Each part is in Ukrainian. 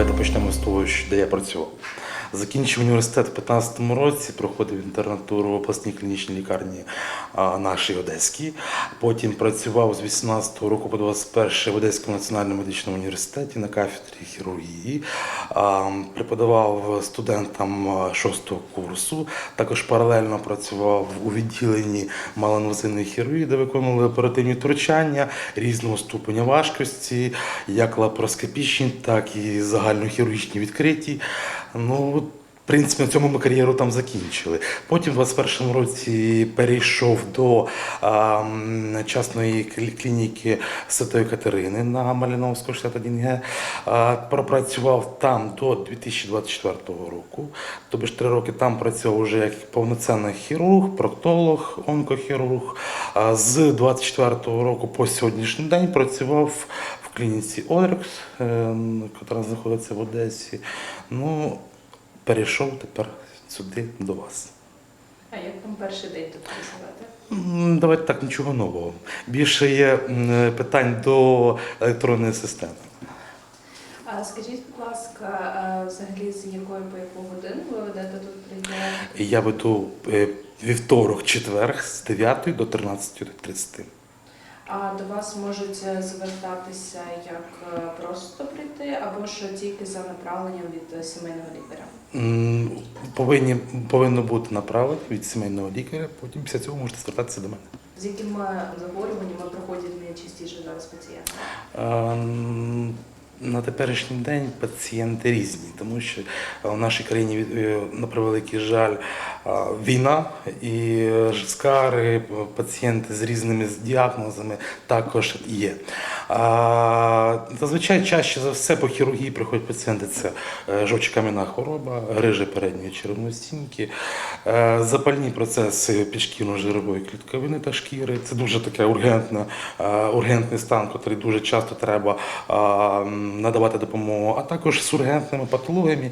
давайте почнемо з того, де я працював. Закінчив університет в 15-му році, проходив інтернатуру в обласній клінічній лікарні нашій Одеській. Потім працював з 18-го року по 21 в Одеському національному медичному університеті на кафедрі хірургії. Преподавав студентам а, шостого курсу. Також паралельно працював у відділенні малоінвазивної хірургії, де виконували оперативні втручання різного ступеня важкості, як лапароскопічні, так і загальнохірургічні відкриті. Ну, в принципі, на цьому ми кар'єру там закінчили. Потім в 21-му році перейшов до а, частної клініки Святої Катерини на Маліновського 61Г. Пропрацював там до 2024 року. Тобто ж три роки там працював вже як повноцінний хірург, проктолог, онкохірург. А з 24 року по сьогоднішній день працював в клініці Одрекс, яка знаходиться в Одесі. Ну, перейшов тепер сюди до вас. А як вам перший день тут працювати? Давайте так, нічого нового. Більше є питань до електронної системи. А скажіть, будь ласка, взагалі з якої по яку годину ви ведете тут прийняти? Я веду е, вівторок, четверг з 9 до 13.30. А до вас можуть е, звертатися як е, просто прийти, або ж тільки за направленням від е, сімейного лікаря? Повинні, повинно бути направлення від сімейного лікаря, потім після цього можете звертатися до мене. З якими захворюваннями проходять найчастіше зараз пацієнти? На теперішній день пацієнти різні, тому що в нашій країні е, на превеликий жаль війна і е, скари, пацієнти з різними діагнозами також є. Зазвичай чаще за все по хірургії приходять пацієнти. Це е, жовчокам'яна хвороба, грижа передньої черевної стінки, е, запальні процеси підшкірно-жирової клітковини та шкіри. Це дуже таке ургентне, е, ургентний стан, який дуже часто треба е, надавати допомогу, а також з ургентними патологіями,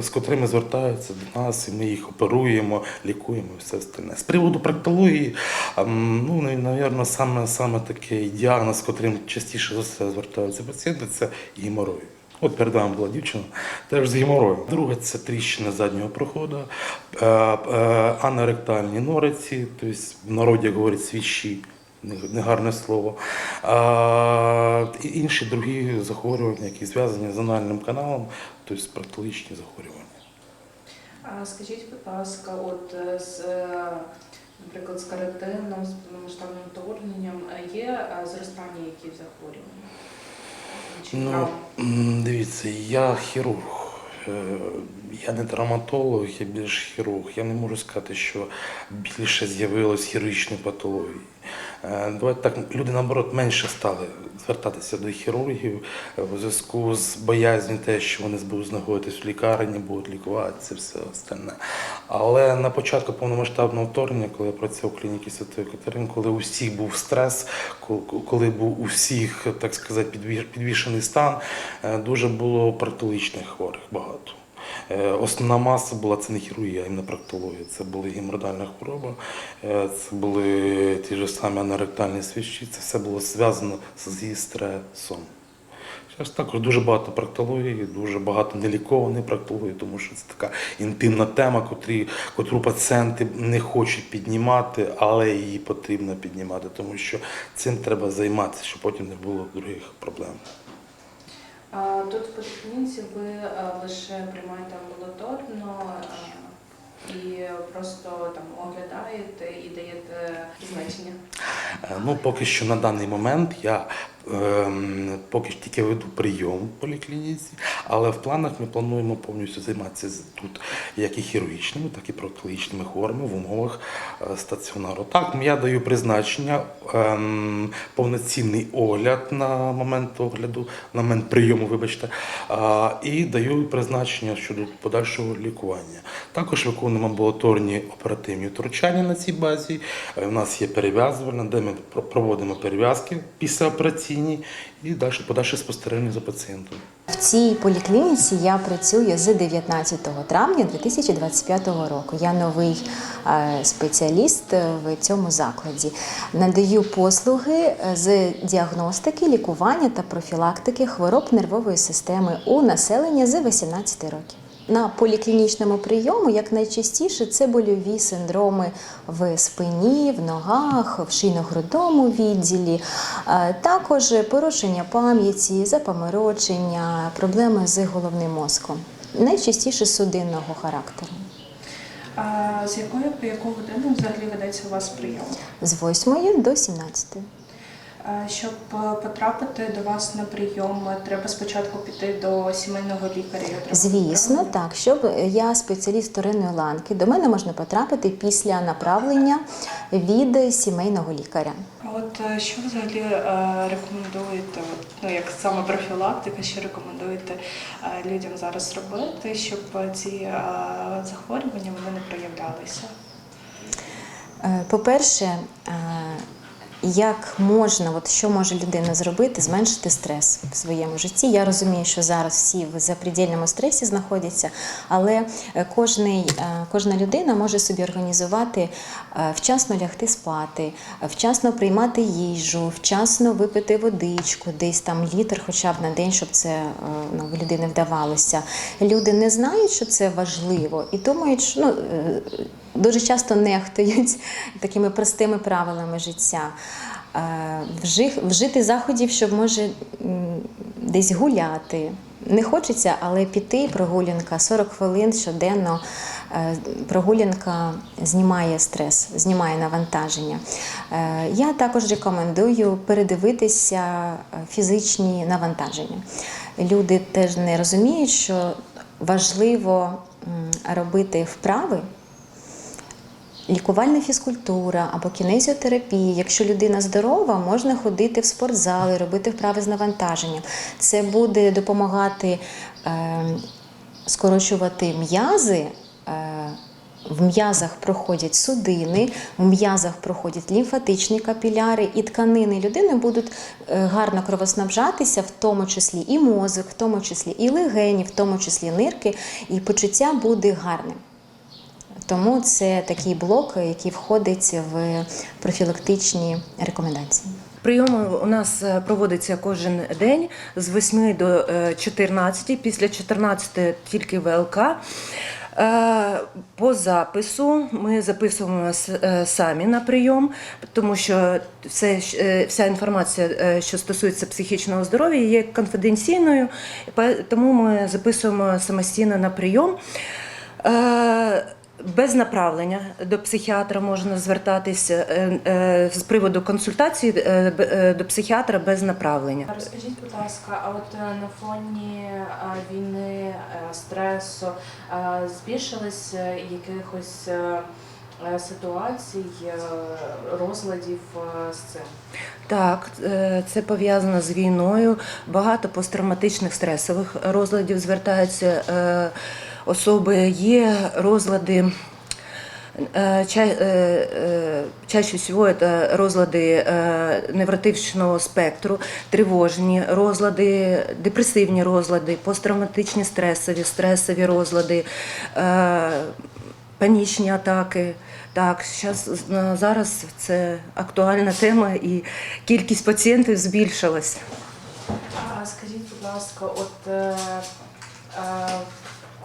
з котрими звертаються до нас, і ми їх оперуємо, лікуємо і все остальне. З приводу проктології, ну, навірно, саме, саме такий діагноз, з котрим частіше за все звертаються пацієнти, це геморой. От перед вами була дівчина, теж з геморою. Друге це тріщина заднього проходу, е, е, аноректальні нориці, тобто в народі говорять свіщі, негарне слово. А, інші другі захворювання, які зв'язані з анальним каналом, тобто проктологічні захворювання. А скажіть, будь ласка, от е, з е, наприклад, з карантином, з повномасштабним вторгненням е, є зростання яких захворювань? Чи Ну, дивіться, я хірург. Я не травматолог, я більш хірург. Я не можу сказати, що більше з'явилось хірургічної патології. Е, Давайте так, люди наоборот менше стали звертатися до хірургів у зв'язку з боязнью те, що вони будуть знаходитись в лікарні, будуть лікуватися, все остальне. Але на початку повномасштабного вторгнення, коли я працював в клініці Святої Катерини, коли у всіх був стрес, коли був у всіх, так сказати, підві- підвішений стан, е, дуже було проктологічних хворих багато. Е, Основна маса була це не хірургія, а іменно проктологія. Це були геморрhoїдальна хвороба, е, це були ті ж самі аноректальні свіщі, це все було зв'язано зі стресом. Зараз також дуже багато проктології, дуже багато нелікованої проктології, тому що це така інтимна тема, котрі, котру пацієнти не хочуть піднімати, але її потрібно піднімати, тому що цим треба займатися, щоб потім не було других проблем. Тут в поліклініці ви е, лише приймаєте амбулаторно е, і просто там оглядаєте і даєте призначення. Е, Ну, поки що на даний момент я поки що тільки веду прийом в поліклініці, але в планах ми плануємо повністю займатися тут як і хірургічними, так і проктологічними хворими в умовах е, стаціонару. Так, я даю призначення, ем, повноцінний огляд на момент огляду, на момент прийому, вибачте, і даю призначення щодо подальшого лікування. Також виконуємо амбулаторні оперативні втручання на цій базі. Е, У нас є перев'язувальна, де ми проводимо перев'язки післяопераційні консультаційні і далі подальше спостереження за пацієнтом. В цій поліклініці я працюю з 19 травня 2025 року. Я новий е, спеціаліст в цьому закладі. Надаю послуги е, з діагностики, лікування та профілактики хвороб нервової системи у населення з 18 років. На поліклінічному прийому як найчастіше це больові синдроми в спині, в ногах, в шийно-грудному відділі, е, також порушення пам'яті, запаморочення, проблеми з головним мозком. Найчастіше судинного характеру. А з якої по яку годину взагалі ведеться у вас прийом? З 8 до 17. А, Щоб е, потрапити до вас на прийом, треба спочатку піти до сімейного лікаря. Звісно, так. Щоб я спеціаліст вторинної ланки, до мене можна потрапити після направлення від сімейного лікаря. А от е, що взагалі е, рекомендуєте, от, ну як саме профілактика, що рекомендуєте е, людям зараз робити, щоб е, ці е, захворювання вони не проявлялися? Е, По-перше, е, як можна, от що може людина зробити, зменшити стрес в своєму житті. Я розумію, що зараз всі в запредельному стресі знаходяться, але е, кожний, е, кожна людина може собі організувати е, вчасно лягти спати, вчасно приймати їжу, вчасно випити водичку, десь там літр хоча б на день, щоб це ну, в людини вдавалося. Люди не знають, що це важливо, і думають, що ну, дуже часто нехтують такими простими правилами життя. Е, Вжити заходів, щоб може десь гуляти. Не хочеться, але піти прогулянка 40 хвилин щоденно. е, Прогулянка знімає стрес, знімає навантаження. Е, Я також рекомендую передивитися фізичні навантаження. Люди теж не розуміють, що важливо робити вправи. Лікувальна фізкультура або кінезіотерапія. Якщо людина здорова, можна ходити в спортзали, робити вправи з навантаженням. Це буде допомагати е, скорочувати м'язи. Е, в м'язах проходять судини, в м'язах проходять лімфатичні капіляри, і тканини людини будуть е, гарно кровоснабжатися, в тому числі і мозок, в тому числі і легені, в тому числі нирки, і почуття буде гарним. Тому це такий блок, який входить в профілактичні рекомендації. Прийом у нас е, проводиться кожен день з 8 до е, 14, після 14 тільки ВЛК. Е, По запису ми записуємо е, самі на прийом, тому що все, е, вся інформація, е, що стосується психічного здоров'я, є конфіденційною, тому ми записуємо самостійно на прийом. Без направлення до психіатра можна звертатися е, е, з приводу консультації е, до психіатра без направлення. Розкажіть, будь ласка, а от на фоні війни, стресу збільшилось е, якихось ситуацій, розладів з цим? Так, це пов'язано з війною. Багато посттравматичних стресових розладів звертаються особи. Є розлади. е, е, е, Чаще всего это розлади невротичного спектру, тривожні розлади, депресивні розлади, посттравматичні стресові, стресові розлади, панічні атаки. Так, зараз це актуальна тема і кількість пацієнтів збільшилась. А скажіть, будь ласка, от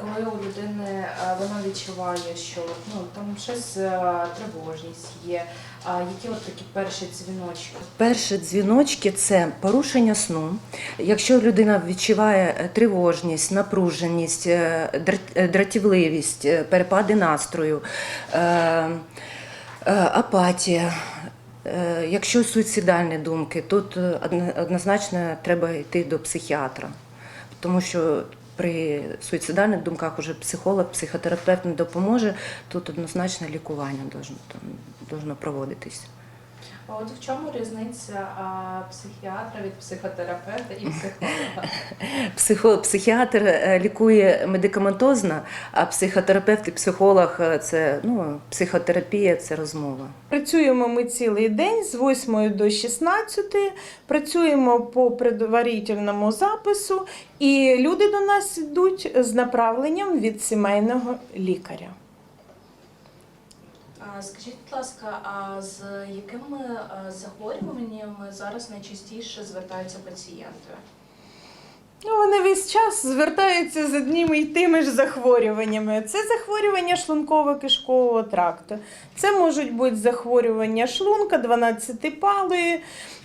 коли у людини е, вона відчуває, що ну там щось е, тривожність є, а які от такі перші дзвіночки? Перші дзвіночки це порушення сну. Якщо людина відчуває е, тривожність, напруженість, др- дратівливість, перепади настрою, апатія. Якщо суїцидальні думки, тут однозначно треба йти до психіатра, тому що при суїцидальних думках уже психолог, психотерапевт не допоможе. Тут однозначно лікування должно, там, должно проводитись. А от в чому різниця а, психіатра від психотерапевта і психолога? Психо, психіатр е, лікує медикаментозно, а психотерапевт і психолог е, це ну, психотерапія це розмова. Працюємо ми цілий день з 8 до 16, працюємо по предварительному запису, і люди до нас йдуть з направленням від сімейного лікаря. Скажіть, будь ласка, а з якими захворюваннями зараз найчастіше звертаються пацієнти? Ну, вони весь час звертаються з одніми й тими ж захворюваннями. Це захворювання шлунково-кишкового тракту. Це можуть бути захворювання шлунка, 12-палої,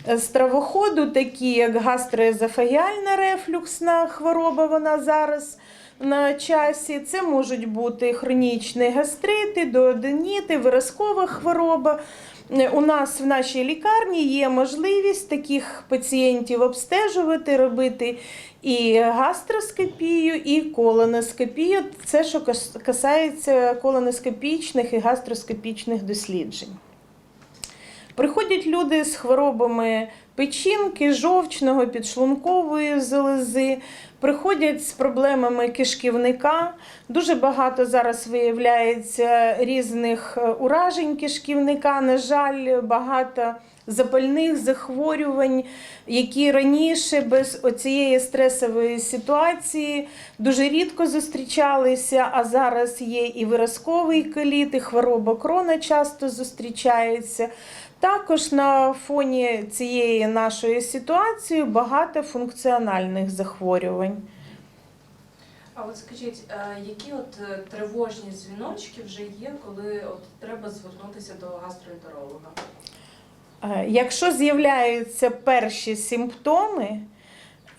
е, стравоходу, такі як гастроезофагіальна рефлюксна хвороба, вона зараз на часі. Це можуть бути хронічні гастрити, дуоденіти, виразкова хвороба. У нас в нашій лікарні є можливість таких пацієнтів обстежувати, робити і гастроскопію, і колоноскопію. Це що касається колоноскопічних і гастроскопічних досліджень. Приходять люди з хворобами печінки, жовчного, підшлункової залози, приходять з проблемами кишківника. Дуже багато зараз виявляється різних е, уражень кишківника. На жаль, багато запальних захворювань, які раніше без оцієї стресової ситуації дуже рідко зустрічалися, а зараз є і виразковий коліт, і хвороба крона часто зустрічається. Також на фоні цієї нашої ситуації багато функціональних захворювань. А от скажіть, е, які от е, тривожні дзвіночки вже є, коли от треба звернутися до гастроентеролога? Е, Якщо з'являються перші симптоми,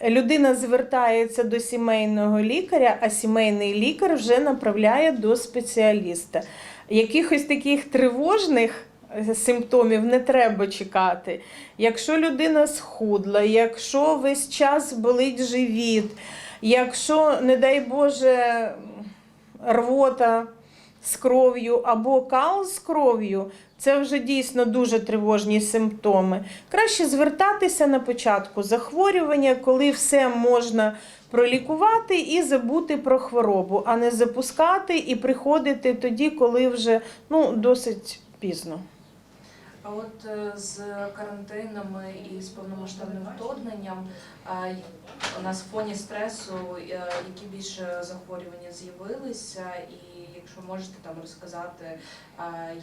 людина звертається до сімейного лікаря, а сімейний лікар вже направляє до спеціаліста. Якихось таких тривожних симптомів не треба чекати. Якщо людина схудла, якщо весь час болить живіт, якщо, не дай Боже, рвота з кров'ю або кал з кров'ю, це вже дійсно дуже тривожні симптоми. Краще звертатися на початку захворювання, коли все можна пролікувати і забути про хворобу, а не запускати і приходити тоді, коли вже ну, досить пізно. А от е, з карантинами і з повномасштабним вторгненням а, й- у нас в фоні стресу, е, які більше захворювання з'явилися, і якщо можете там розказати,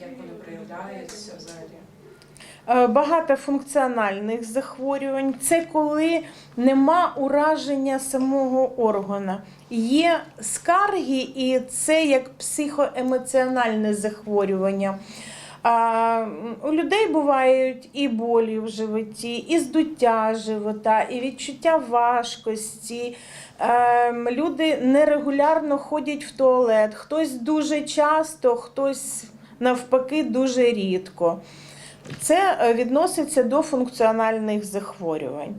як вони проявляються взагалі. Е, Багатофункціональних захворювань це коли нема ураження самого органа. Є скарги, і це як психоемоціональне захворювання. А, у людей бувають і болі в животі, і здуття живота, і відчуття важкості. Ем, Люди нерегулярно ходять в туалет, хтось дуже часто, хтось навпаки дуже рідко. Це е, відноситься до функціональних захворювань.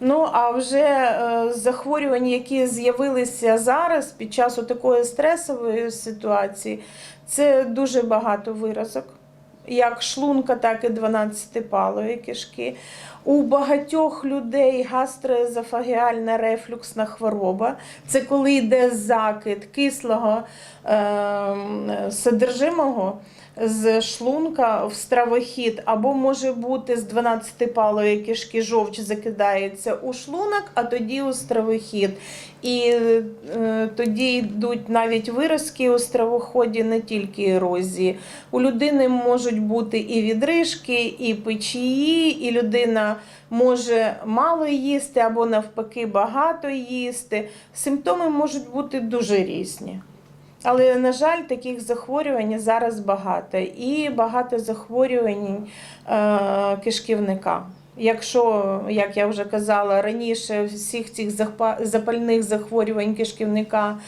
Ну, а вже е, захворювання, які з'явилися зараз під час такої стресової ситуації, це дуже багато виразок, як шлунка, так і 12-палої кишки. У багатьох людей гастроезофагіальна рефлюксна хвороба. Це коли йде закид кислого е, содержимого з шлунка в стравохід, або може бути з 12-палої кишки жовч закидається у шлунок, а тоді у стравохід. І е, тоді йдуть навіть виразки у стравоході, не тільки ерозії. У людини можуть бути і відрижки, і печії, і людина може мало їсти або навпаки багато їсти. Симптоми можуть бути дуже різні. Але, на жаль, таких захворювань зараз багато. І багато захворювань е, кишківника. Якщо, як я вже казала раніше, всіх цих запальних захворювань кишківника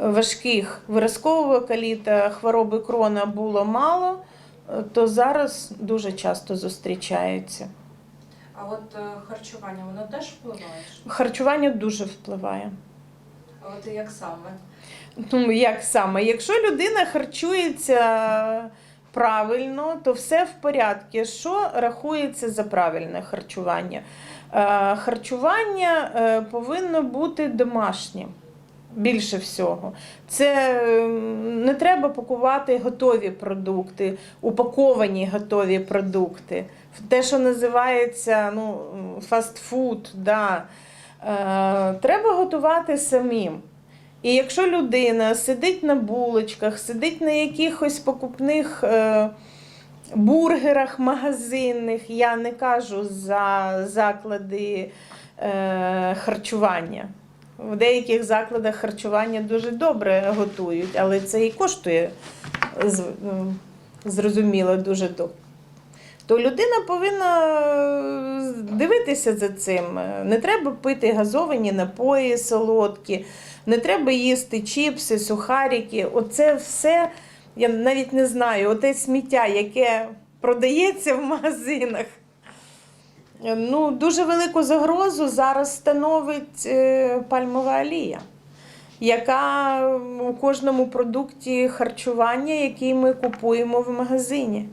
е, важких виразкового каліта, хвороби крона було мало, е, то зараз дуже часто зустрічаються. А от харчування воно теж впливає? Харчування дуже впливає. А от як саме? Ну, як саме? Якщо людина харчується правильно, то все в порядку. Що рахується за правильне харчування? Е, Харчування е, повинно бути домашнім. Більше всього. Це не треба пакувати готові продукти, упаковані готові продукти. Те, що називається ну, фастфуд, да. е, треба готувати самим. І якщо людина сидить на булочках, сидить на якихось покупних е, бургерах магазинних, я не кажу за заклади е, харчування. В деяких закладах харчування дуже добре готують, але це і коштує зрозуміло дуже добре. То людина повинна е, дивитися за цим. Не треба пити газовані напої солодкі, не треба їсти чіпси, сухарики. Оце все, я навіть не знаю, оте сміття, яке продається в магазинах. Ну, дуже велику загрозу зараз становить е, пальмова олія, яка у кожному продукті харчування, який ми купуємо в магазині.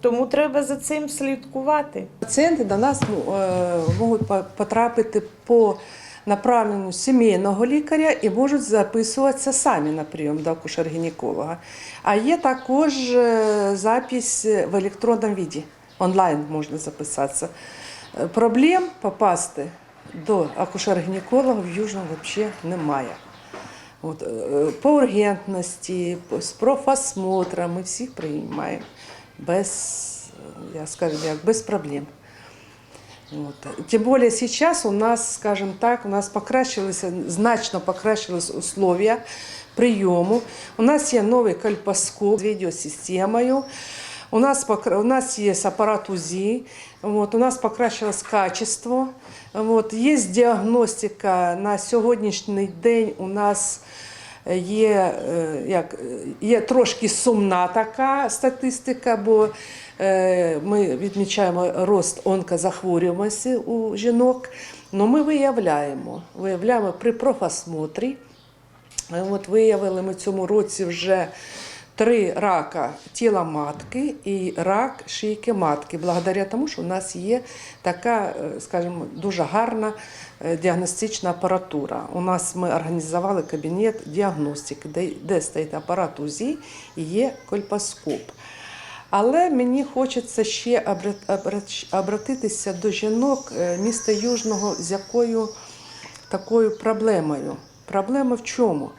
Тому треба за цим слідкувати. Пацієнти до нас ну, е, можуть потрапити по направленню сімейного лікаря і можуть записуватися самі на прийом до акушер-гінеколога. А є також е, запись в електронному віді. Онлайн можна записатися. Е, Проблем попасти до акушер-гінеколога в Южному взагалі немає. От, по ургентності, з профосмотром ми всіх приймаємо без, я скажем, як, без проблем. Вот. Тем более сейчас у нас, скажем так, у нас покращились, значно покращились условия прийому. У нас є новий кальпоскоп з відеосистемою. У нас, у нас є апарат УЗИ, вот, у нас покращилось качество. Вот, є діагностика на сьогоднішній день у нас є, е, як, є трошки сумна така статистика, бо е, ми відмічаємо рост онкозахворюваності у жінок. але ми виявляємо, виявляємо при профосмотрі. Е, От виявили ми цьому році вже три рака тіла матки і рак шийки матки, благодаря тому, що у нас є така, скажімо, дуже гарна діагностична апаратура. У нас ми організували кабінет діагностики, де, де стоїть апарат УЗІ і є кольпоскоп. Але мені хочеться ще обратитися до жінок е, міста Южного з якою такою проблемою. Проблема в чому?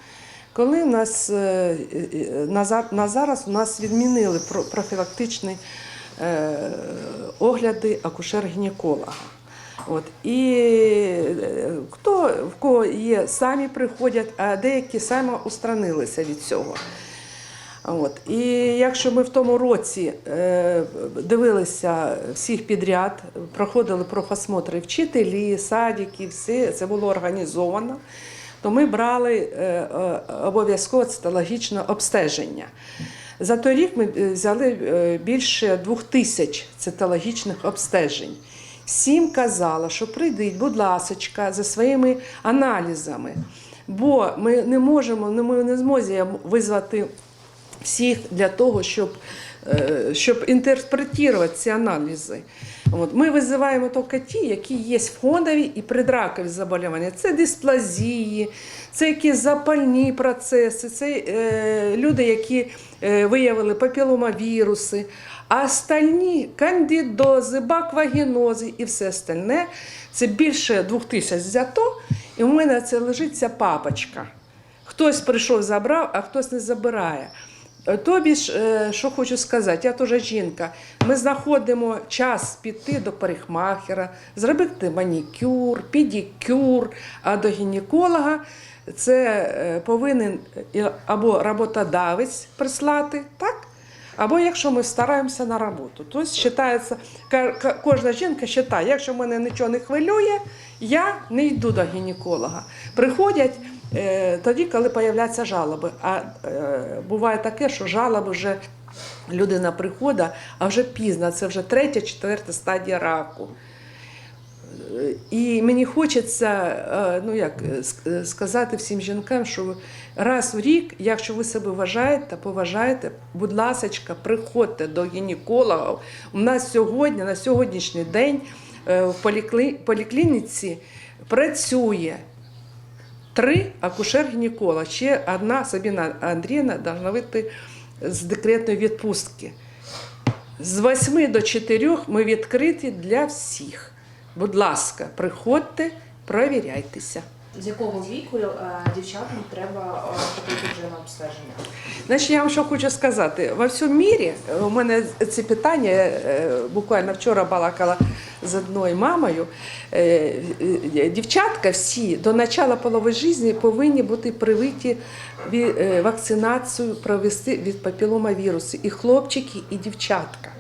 Коли в нас е, е, на зараз у нас відмінили профілактичні е, огляди акушер-гінеколога. От. І е, хто в кого є, самі приходять, а деякі саме устранилися від цього. От. І якщо ми в тому році е, дивилися всіх підряд, проходили профосмотри вчителі, садики, все це було організовано, то ми брали е, е, обов'язково цитологічне обстеження. За той рік ми е, взяли більше двох тисяч цитологічних обстежень. Всім казала, що прийдіть, будь ласочка, за своїми аналізами. Бо ми не можемо, не- ми не зможемо визвати всіх для того, щоб, щоб інтерпретувати ці аналізи. От. Ми визиваємо тільки ті, які є фонові і предракові заболівання. Це дисплазії, це якісь запальні процеси, це е, люди, які е, виявили папіломавіруси, а остальні кандидози, баквагенози і все остальне. Це більше двох тисяч взято, і у мене це лежить ця папочка. Хтось прийшов, забрав, а хтось не забирає. Е, Тобі ж, е, що хочу сказати, я теж жінка. Ми знаходимо час піти до парикмахера, зробити манікюр, педикюр, а до гінеколога це е, повинен або роботодавець прислати, так? Або якщо ми стараємося на роботу. Тобто вважається, кожна жінка вважає, якщо мене нічого не хвилює, я не йду до гінеколога. Приходять тоді, коли появляються жалоби. А е, буває таке, що жалоби вже людина приходить, а вже пізно, це вже третя, четверта стадія раку. Е, І мені хочеться е, ну як е, ск- е, сказати всім жінкам, що раз в рік, якщо ви себе вважаєте, поважаєте, будь ласка, приходьте до гінеколога. У нас сьогодні, на сьогоднішній день е, в поліклініці працює три акушер-гінеколога. Ще одна Сабіна Андріївна повинна вийти з декретної відпустки. З 8 до 4 ми відкриті для всіх. Будь ласка, приходьте, провіряйтеся. З якого віку е, дівчатам треба е, ходити вже на обстеження? Значить, я вам що хочу сказати. Во всьому мірі е, у мене ці питання буквально вчора балакала з одною мамою. Дівчатка всі до початку полової життя повинні бути привиті ві- е, вакцинацію провести від папіломавірусу. І хлопчики, і дівчатка.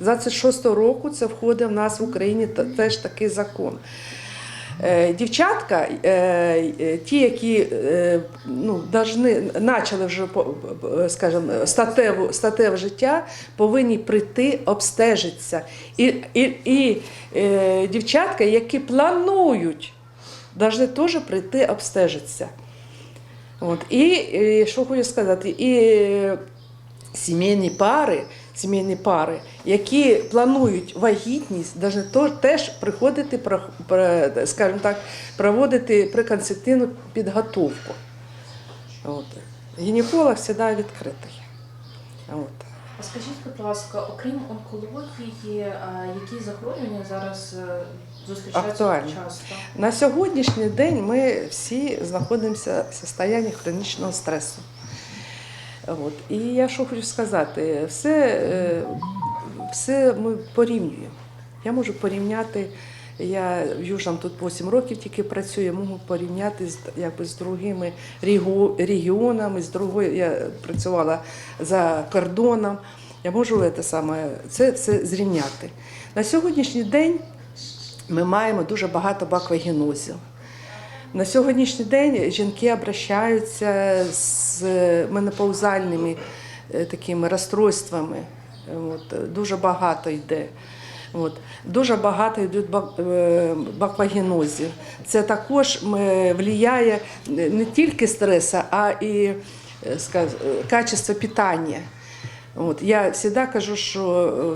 З 26 року це входить в нас в Україні теж такий закон. Е, Дівчатка, е, е, ті, які ну, должны, почали вже скажімо, статеву, статеве життя, повинні прийти обстежитися. І, і, і дівчатка, які планують, повинні теж прийти обстежитися. От. І, що хочу сказати, і сімейні пари, сімейні пари, які планують вагітність, теж приходити, скажімо так, проводити преконцептивну підготовку. От. Гінеколог завжди відкритий. От. А скажіть, будь ласка, окрім онкології, е, які захворювання зараз е, зустрічаються Актуальні. часто? На сьогоднішній день ми всі знаходимося в стані хронічного стресу. От. І я що хочу сказати, все, е, все ми порівнюємо. Я можу порівняти, я в Южному тут 8 років тільки працюю, можу порівняти з, якби, з другими регіонами, з другою, я працювала за кордоном. Я можу це саме, це все зрівняти. На сьогоднішній день ми маємо дуже багато баквагенозів. На сьогоднішній день жінки обращаються з менопаузальними е, такими розстройствами. От, е, дуже багато йде. От. Дуже багато йдуть бак- е, баквагенозів. Це також впливає не тільки стрес, а і е, е, качество питання. От, я завжди кажу, що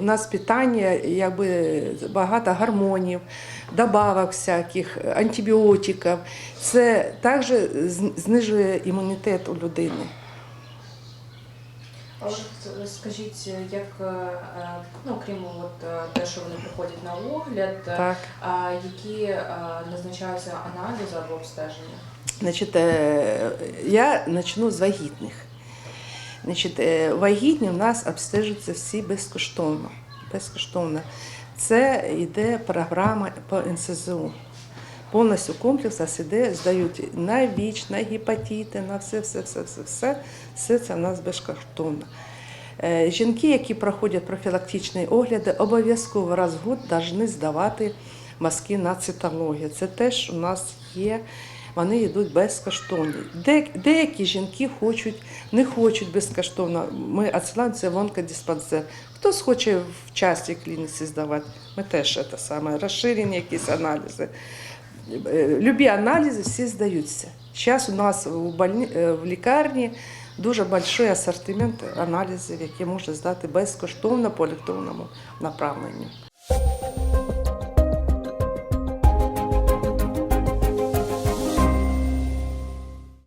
в нас питання якби багато гормонів, добавок всяких, антибіотиків. Це також знижує імунітет у людини. А от е, скажіть, як е, е, ну, окрім от е, те, що вони приходять на огляд, е, Так. а які е, назначаються аналізи або обстеження? Значить, е, я почну з вагітних. Значить, е, вагітні в нас обстежуються всі безкоштовно. безкоштовно. Це йде програма по НСЗУ. Повністю комплекс нас іде, здають на ВІЧ, на гепатити, на все, все, все, все, все. Все це в нас безкоштовно. Е, Жінки, які проходять профілактичні огляди, обов'язково раз в год повинні здавати мазки на цитологію. Це теж у нас є. Вони йдуть безкоштовні. Деякі жінки хочуть, не хочуть безкоштовно. Ми відсилаємо це в онкодиспансер. Хтось хоче в частній клініці здавати, ми теж це саме розширені якісь аналізи. Е, Любі аналізи всі здаються. Зараз у нас у больні... е, в лікарні дуже великий асортимент аналізів, які можна здати безкоштовно по електронному направленню.